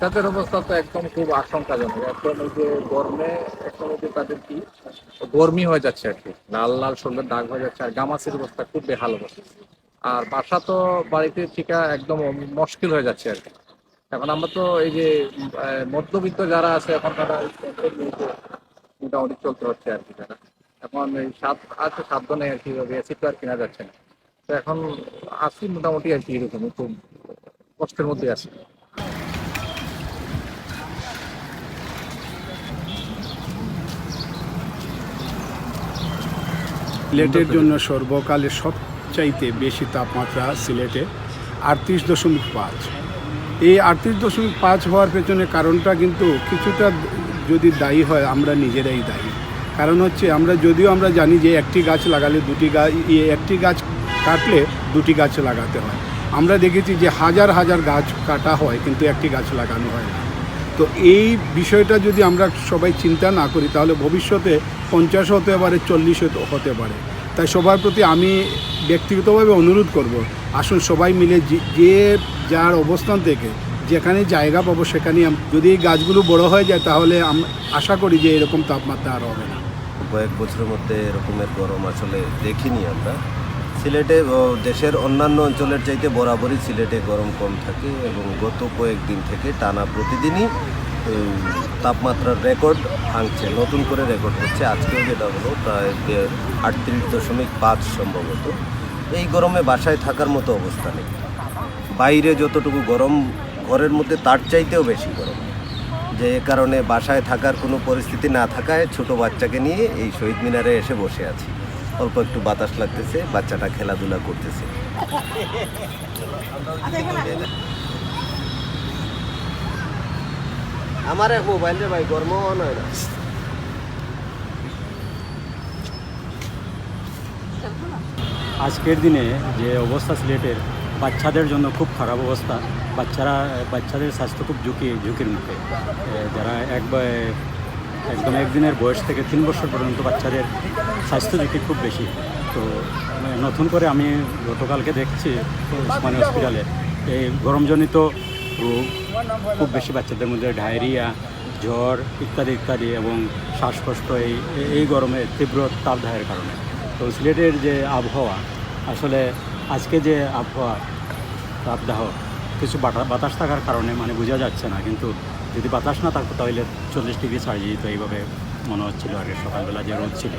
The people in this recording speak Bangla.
বাচ্চাদের অবস্থা তো একদম খুব আশঙ্কাজনক। একদম এই যে গরমে একদম যে তাদের কি গরমি হয়ে যাচ্ছে আর কি। লাল লাল শরীরের দাগ হয়ে যাচ্ছে, আর গামাসের অবস্থা খুব বেহাল অবস্থা। আর বাসা তো বাড়িতে ঠিকা একদম মুশকিল হয়ে যাচ্ছে আর কি। এখন আমরা তো এই যে মধ্যবিত্ত যারা আছে এখন তারা মোটামুটি চলতে হচ্ছে আর কি তারা। এখন এই সাত আছে সাধ্য নেই আর কি এসি তো আর কেনা যাচ্ছে না। তো এখন আসি মোটামুটি আর কি এরকম খুব কষ্টের মধ্যে আছি সিলেটের জন্য সর্বকালে সবচাইতে বেশি তাপমাত্রা সিলেটে আটত্রিশ দশমিক পাঁচ। এই আটত্রিশ দশমিক পাঁচ হওয়ার পেছনে কারণটা কিন্তু কিছুটা যদি দায়ী হয় আমরা নিজেরাই দায়ী। কারণ হচ্ছে আমরা যদিও আমরা জানি যে একটি গাছ লাগালে দুটি গাছ একটি গাছ কাটলে দুটি গাছ লাগাতে হয়। আমরা দেখেছি যে হাজার হাজার গাছ কাটা হয় কিন্তু একটি গাছ লাগানো হয় না। তো এই বিষয়টা যদি আমরা সবাই চিন্তা না করি, তাহলে ভবিষ্যতে পঞ্চাশ হতে পারে, চল্লিশ হতে পারে। তাই সবার প্রতি আমি ব্যক্তিগতভাবে অনুরোধ করব, আসুন সবাই মিলে যে- যার অবস্থান থেকে যেখানে জায়গা পাবো সেখানে যদি এই গাছগুলো বড় হয়ে যায়, তাহলে আম- আশা করি যে এরকম তাপমাত্রা আর হবে না। কয়েক বছরের মধ্যে এরকমের গরম আসলে দেখিনি আমরা। সিলেটে দেশের অন্যান্য অঞ্চলের চাইতে বরাবরই সিলেটে গরম কম থাকে এবং গত কয়েকদিন থেকে টানা প্রতিদিনই তাপমাত্রার রেকর্ড ভাঙছে, নতুন করে রেকর্ড হচ্ছে। আজকেও যেটা হলো, প্রায় আটত্রিশ দশমিক পাঁচ সম্ভবত। এই গরমে বাসায় থাকার মতো অবস্থা নেই। বাইরে যতটুকু গরম, ঘরের মধ্যে তার চাইতেও বেশি গরম। যে কারণে বাসায় থাকার কোনো পরিস্থিতি না থাকায় ছোট বাচ্চাকে নিয়ে এই শহীদ মিনারে এসে বসে আছি। অল্প একটু বাতাস লাগতেছে, বাচ্চাটা খেলাধুলা করতেছে। আমার এক মোবাইল রে ভাই গরম হয় না। আজকের দিনে যে অবস্থা সিলেটের, বাচ্চাদের জন্য খুব খারাপ অবস্থা। বাচ্চারা, বাচ্চাদের স্বাস্থ্য খুব ঝুঁকি, ঝুঁকির মুখে। যারা এক বা- একদম একদিনের বয়স থেকে তিন বছর পর্যন্ত বাচ্চাদের স্বাস্থ্য ঝুঁকি খুব বেশি। তো মানে নতুন করে আমি গতকালকে দেখছি উসমানী হসপিটালে এই গরমজনিত রোগ খুব বেশি বাচ্চাদের মধ্যে ডায়রিয়া, জ্বর ইত্যাদি ইত্যাদি এবং শ্বাসকষ্ট এই এই গরমে তীব্র তাপদাহের কারণে। তো সিলেটের যে আবহাওয়া, আসলে আজকে যে আবহাওয়া, তাপদাহ, কিছু বাতা- বাতাস থাকার কারণে মানে বোঝা যাচ্ছে না। কিন্তু যদি বাতাস না থাকতো তাহলে চল্লিশ ডিগ্রি ছাড়িয়ে তো এইভাবে মনে হচ্ছিল আগে সকালবেলা যে রোদ ছিল।